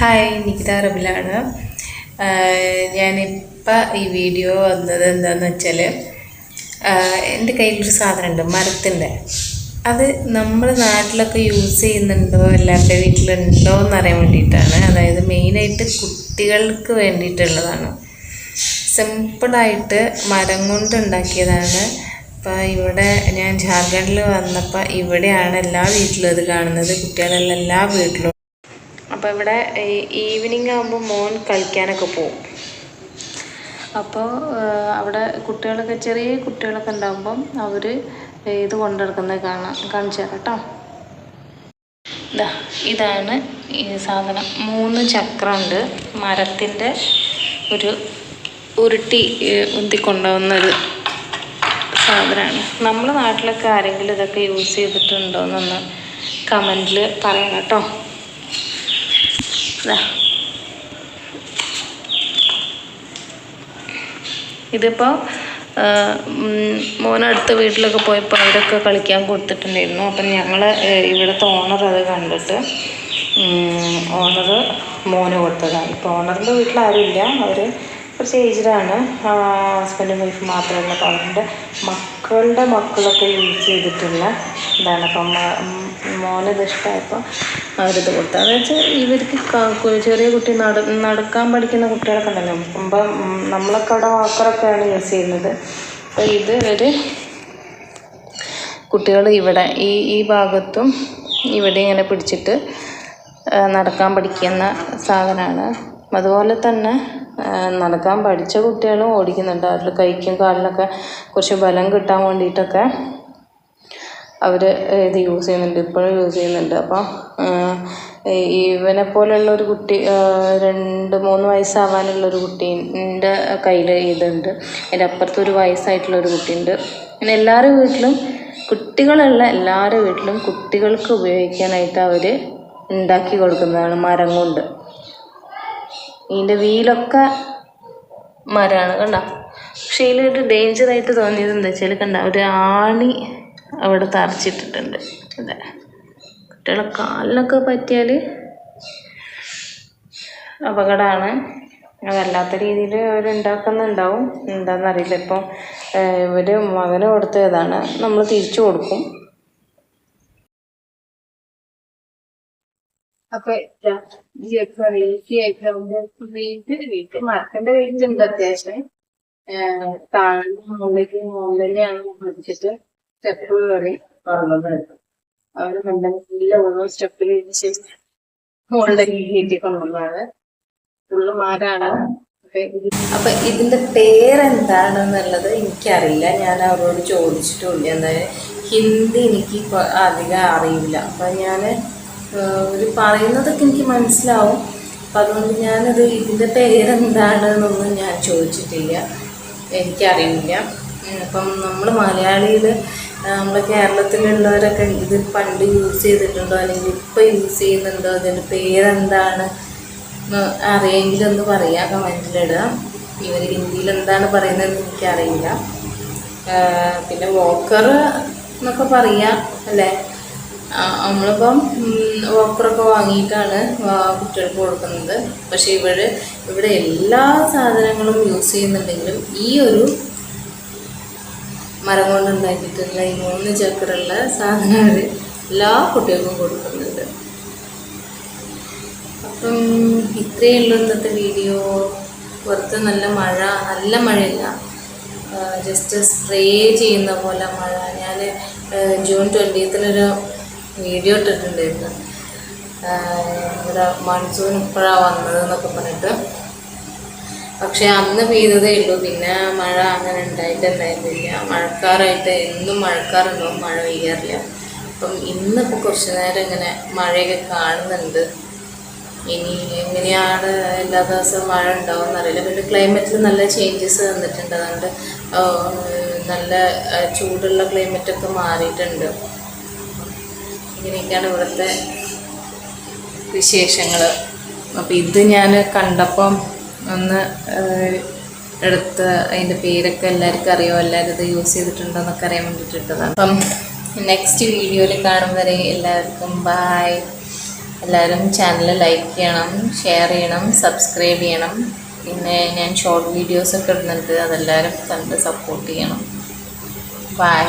Hi Nikita റബിലാണ് ഞാനിപ്പോൾ ഈ video വന്നത് എന്താണെന്ന് വെച്ചാൽ എന്റെ കയ്യിലൊരു സാധനമുണ്ട് മരത്തിന്റെ. അത് നമ്മുടെ നാട്ടിലൊക്കെ യൂസ് ചെയ്യുന്നുണ്ടോ എല്ലാവരുടെ വീട്ടിലുണ്ടോ എന്നറിയാൻ വേണ്ടിയിട്ടാണ്. അതായത് മെയിനായിട്ട് കുട്ടികൾക്ക് വേണ്ടിയിട്ടുള്ളതാണ്. സിമ്പിളായിട്ട് മരം കൊണ്ട് ഉണ്ടാക്കിയതാണ്. അപ്പോൾ ഇവിടെ ഞാൻ ജാർഖണ്ഡിൽ വന്നപ്പോൾ ഇവിടെയാണ് എല്ലാ വീട്ടിലും ഇത് കാണുന്നത്. കുട്ടികളെല്ലാം എല്ലാ വീട്ടിലും അപ്പോൾ ഇവിടെ ഈവനിങ് ആകുമ്പോൾ മോൻ കളിക്കാനൊക്കെ പോവും. അപ്പോൾ അവിടെ കുട്ടികളൊക്കെ ചെറിയ കുട്ടികളൊക്കെ ഉണ്ടാകുമ്പം അവർ ഇത് കൊണ്ടെടുക്കുന്നത് കാണാം കാണിച്ചു തരാം കേട്ടോ. ഇതാ ഇതാണ് ഈ സാധനം. മൂന്ന് ചക്രമുണ്ട്. മരത്തിന്റെ ഒരു ഉരുട്ടി ഉന്തി കൊണ്ടുപോകുന്ന ഒരു സാധനമാണ്. നമ്മുടെ നാട്ടിലൊക്കെ ആരെങ്കിലും ഇതൊക്കെ യൂസ് ചെയ്തിട്ടുണ്ടോ എന്നൊന്ന് കമന്റിൽ പറയണം കേട്ടോ. ഇതിപ്പോൾ മോനടുത്ത വീട്ടിലൊക്കെ പോയപ്പോൾ അവരൊക്കെ കളിക്കാൻ കൊടുത്തിട്ടുണ്ടായിരുന്നു. അപ്പം ഞങ്ങൾ ഇവിടുത്തെ ഓണർ അത് കണ്ടിട്ട് ഓണർ മോന് കൊടുത്തതാണ്. ഇപ്പോൾ ഓണറിന്റെ വീട്ടിൽ ആരുമില്ല അവർ കുറച്ച് ഏജ്ഡാണ് ഹസ്ബൻഡും വൈഫ് മാത്രമല്ല അപ്പോൾ അവരുടെ മക്കളുടെ മക്കളൊക്കെ യൂസ് ചെയ്തിട്ടുള്ള ഇതാണ്. അപ്പം മോനത് ഇഷ്ടമായപ്പോൾ അവരിത് കൊടുത്തു. അതെന്ന് വെച്ചാൽ ഇവർക്ക് ചെറിയ കുട്ടി നട നടക്കാൻ പഠിക്കുന്ന കുട്ടികളൊക്കെ ഉണ്ടല്ലോ. അപ്പം നമ്മളൊക്കെ അവിടെ വാക്കറൊക്കെയാണ് യൂസ് ചെയ്യുന്നത്. അപ്പോൾ ഇത് ഒരു കുട്ടികൾ ഇവിടെ ഈ ഈ ഭാഗത്തും ഇവിടെ ഇങ്ങനെ പിടിച്ചിട്ട് നടക്കാൻ പഠിക്കുന്ന സാധനമാണ്. അതുപോലെ തന്നെ നടക്കാൻ പഠിച്ച കുട്ടികളും ഓടിക്കുന്നുണ്ട്. അവരുടെ കൈക്കും കാലിനൊക്കെ കുറച്ച് ബലം കിട്ടാൻ വേണ്ടിയിട്ടൊക്കെ അവർ ഇത് യൂസ് ചെയ്യുന്നുണ്ട് ഇപ്പോഴും യൂസ് ചെയ്യുന്നുണ്ട്. അപ്പം ഇവനെ പോലെയുള്ള ഒരു കുട്ടി രണ്ട് മൂന്ന് വയസ്സാവാനുള്ള ഒരു കുട്ടീന്റെ കയ്യിൽ ഇതുണ്ട്. അതിന്റെ അപ്പുറത്ത് ഒരു വയസ്സായിട്ടുള്ള ഒരു കുട്ടിയുണ്ട്. പിന്നെ എല്ലാവരുടെ വീട്ടിലും കുട്ടികളുള്ള എല്ലാവരുടെ വീട്ടിലും കുട്ടികൾക്ക് ഉപയോഗിക്കാനായിട്ട് അവർ ഉണ്ടാക്കി കൊടുക്കുന്നതാണ് മരം കൊണ്ട്. ഇതിന്റെ വീലൊക്കെ മരമാണ് കണ്ട? പക്ഷേ ഇതിലൊരു ഡേഞ്ചറായിട്ട് തോന്നിയത് എന്താ വെച്ചാൽ കണ്ട? ഒരു ആണി അവിടെ തറച്ചിട്ടിട്ടുണ്ട്. അതെ. കുട്ടികളെ കാലിനൊക്കെ പറ്റിയാൽ അപകടമാണ്. വല്ലാത്ത രീതിയിൽ അവർ ഉണ്ടാക്കുന്നുണ്ടാവും എന്താണെന്നറിയില്ല ഇപ്പം ഇവർ മകന് കൊടുത്തതാണ്. നമ്മൾ തിരിച്ചു കൊടുക്കും. അപ്പൊ മരത്തിന്റെ വെയിറ്റ് ഉണ്ട് അത്യാവശ്യം. താഴെ മുകളിലേക്ക് മുകളിലാണ് പിടിച്ചിട്ട് സ്റ്റെപ്പ് കയറി പറഞ്ഞതായിരുന്നു അവർ കണ്ടെങ്കിൽ ഓരോ സ്റ്റെപ്പ് കഴിഞ്ഞ ശേഷം കയറ്റി കൊണ്ടുവന്നതാണ് ഫുള്ള് മാരാണ് അപ്പൊ ഇതിന്റെ പേരെന്താണെന്നുള്ളത് എനിക്കറിയില്ല. ഞാൻ അവരോട് ചോദിച്ചിട്ടുമില്ല എന്തായാലും ഹിന്ദി എനിക്ക് അധികം അറിയില്ല. അപ്പൊ ഞാൻ ഒരു പറയുന്നതൊക്കെ എനിക്ക് മനസ്സിലാവും. അപ്പം അതുകൊണ്ട് ഞാനത് ഇതിന്റെ പേരെന്താണെന്നൊന്നും ഞാൻ ചോദിച്ചിട്ടില്ല. എനിക്കറിയില്ല. അപ്പം നമ്മൾ മലയാളികൾ നമ്മുടെ കേരളത്തിലുള്ളവരൊക്കെ ഇത് പണ്ട് യൂസ് ചെയ്തിട്ടുണ്ടോ? അല്ലെങ്കിൽ ഇപ്പോൾ യൂസ് ചെയ്യുന്നുണ്ടോ? അതിന്റെ പേരെന്താണ്? അറിയെങ്കിലൊന്ന് പറയാം കമന്റിലിടുക ഇവർ ഹിന്ദിയിൽ എന്താണ് പറയുന്നതെന്ന് എനിക്കറിയില്ല. പിന്നെ വോക്കർ എന്നൊക്കെ പറയാം അല്ലേ? നമ്മളിപ്പം വോക്കറൊക്കെ വാങ്ങിയിട്ടാണ് കുട്ടികൾക്ക് കൊടുക്കുന്നത്. പക്ഷേ ഇവിടെ ഇവിടെ എല്ലാ സാധനങ്ങളും യൂസ് ചെയ്യുന്നുണ്ടെങ്കിലും ഈ ഒരു മരം കൊണ്ട് ഉണ്ടാക്കിയിട്ടുള്ള ഈ മൂന്ന് ചക്കറുള്ള സാധനങ്ങൾ എല്ലാ കുട്ടികൾക്കും കൊടുക്കുന്നുണ്ട്. അപ്പം ഇത്രയേ ഉള്ളൂ ഇന്നത്തെ വീഡിയോ. പുറത്ത് നല്ല മഴ നല്ല മഴയില്ല. ജസ്റ്റ് സ്പ്രേ ചെയ്യുന്ന പോലെ മഴ. ഞാൻ ജൂൺ ട്വന്റീത്തിനൊരു വീഡിയോ ഇട്ടിട്ടുണ്ടായിരുന്നു. ഇവിടെ മൺസൂൺ ഇപ്പോഴാണ് വന്നത് എന്നൊക്കെ പറഞ്ഞിട്ട്. പക്ഷെ അന്ന് പെയ്തതേ ഉള്ളൂ. പിന്നെ മഴ അങ്ങനെ ഉണ്ടായിട്ടുണ്ടായിരുന്നില്ല മഴക്കാറായിട്ട് എന്നും മഴക്കാറുണ്ടാവും മഴ പെയ്യാറില്ല. അപ്പം ഇന്നിപ്പോൾ കുറച്ച് നേരം ഇങ്ങനെ മഴയൊക്കെ കാണുന്നുണ്ട്. ഇനി എങ്ങനെയാണ് എല്ലാ ദിവസവും മഴ ഉണ്ടാവും എന്നറിയില്ല പിന്നെ ക്ലൈമറ്റിൽ നല്ല ചേഞ്ചസ് വന്നിട്ടുണ്ട്. അതുകൊണ്ട് നല്ല ചൂടുള്ള ക്ലൈമറ്റൊക്കെ മാറിയിട്ടുണ്ട്. ഇങ്ങനെയൊക്കെയാണ് ഇവിടുത്തെ വിശേഷങ്ങൾ അപ്പോൾ ഇത് ഞാൻ കണ്ടപ്പം ഒന്ന് എടുത്ത് അതിന്റെ പേരൊക്കെ എല്ലാവർക്കും അറിയോ? എല്ലാവരും ഇത് യൂസ് ചെയ്തിട്ടുണ്ടോ എന്നൊക്കെ അറിയാൻ വേണ്ടിയിട്ടിട്ടതാണ്. അപ്പം നെക്സ്റ്റ് വീഡിയോയിൽ കാണും വരെ എല്ലാവർക്കും ബായ് എല്ലാവരും ചാനൽ ലൈക്ക് ചെയ്യണം ഷെയർ ചെയ്യണം സബ്സ്ക്രൈബ് ചെയ്യണം. പിന്നെ ഞാൻ ഷോർട്ട് വീഡിയോസൊക്കെ ഇടുന്നുണ്ട് അതെല്ലാവരും കണ്ട് സപ്പോർട്ട് ചെയ്യണം. ബൈ